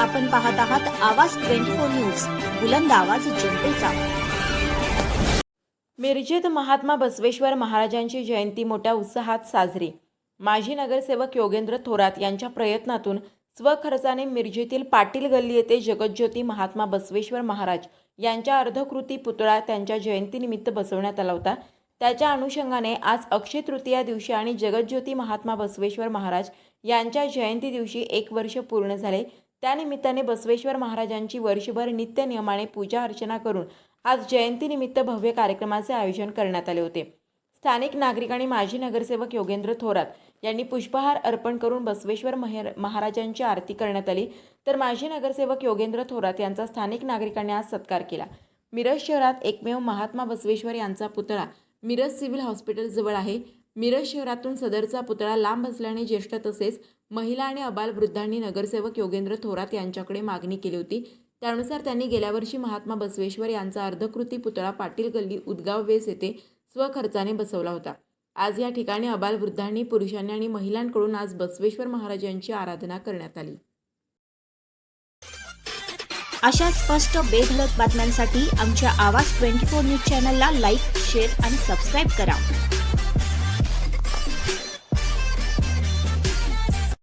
आपण पाहत आहात आवाज ट्वेंटी फोर न्यूज बुलंद आवाज जनतेचा. मिरजेत महात्मा बसवेश्वर महाराजांची जयंती मोठ्या उत्साहात साजरी. माजी नगरसेवक योगेंद्र थोरात यांच्या प्रयत्नातून स्वखर्चाने मिरजेतील पाटील गल्ली येथे जगज्योती महात्मा बसवेश्वर महाराज यांच्या अर्धकृती पुतळा त्यांच्या जयंतीनिमित्त बसवण्यात आला होता. त्याच्या अनुषंगाने आज अक्षय तृतीया दिवशी आणि जगज्योती महात्मा बसवेश्वर महाराज यांच्या जयंती दिवशी एक वर्ष पूर्ण झाले. त्यानिमित्ताने बसवेश्वर महाराजांची वर्षभर नित्य नियमाने पूजा अर्चना करून आज जयंतीनिमित्त भव्य कार्यक्रमाचे आयोजन करण्यात आले होते. स्थानिक नागरिक आणि माजी नगरसेवक योगेंद्र थोरात यांनी पुष्पहार अर्पण करून बसवेश्वर महेर महाराजांची आरती करण्यात आली. तर माजी नगरसेवक योगेंद्र थोरात यांचा स्थानिक नागरिकांनी आज सत्कार केला. मिरज शहरात एकमेव महात्मा बसवेश्वर यांचा पुतळा मिरज सिव्हिल हॉस्पिटलजवळ आहे. मिरज शहरातून सदरचा पुतळा लांब असल्याने ज्येष्ठ तसेच महिला आणि अबालवृद्धांनी नगरसेवक योगेंद्र थोरात यांच्याकडे मागणी केली होती. त्यानुसार त्यांनी गेल्या वर्षी महात्मा बसवेश्वर यांचा अर्धकृती पुतळा पाटील गल्ली उदगाव वेस येथे स्वखर्चाने बसवला होता. आज या ठिकाणी अबालवृद्धांनी पुरुषांनी आणि महिलांकडून आज बसवेश्वर महाराजांची आराधना करण्यात आली. अशा स्पष्ट बेधडक बातम्यांसाठी आमच्या आवाज ट्वेंटी फोर न्यूज चॅनलला लाईक शेअर आणि सबस्क्राईब करा.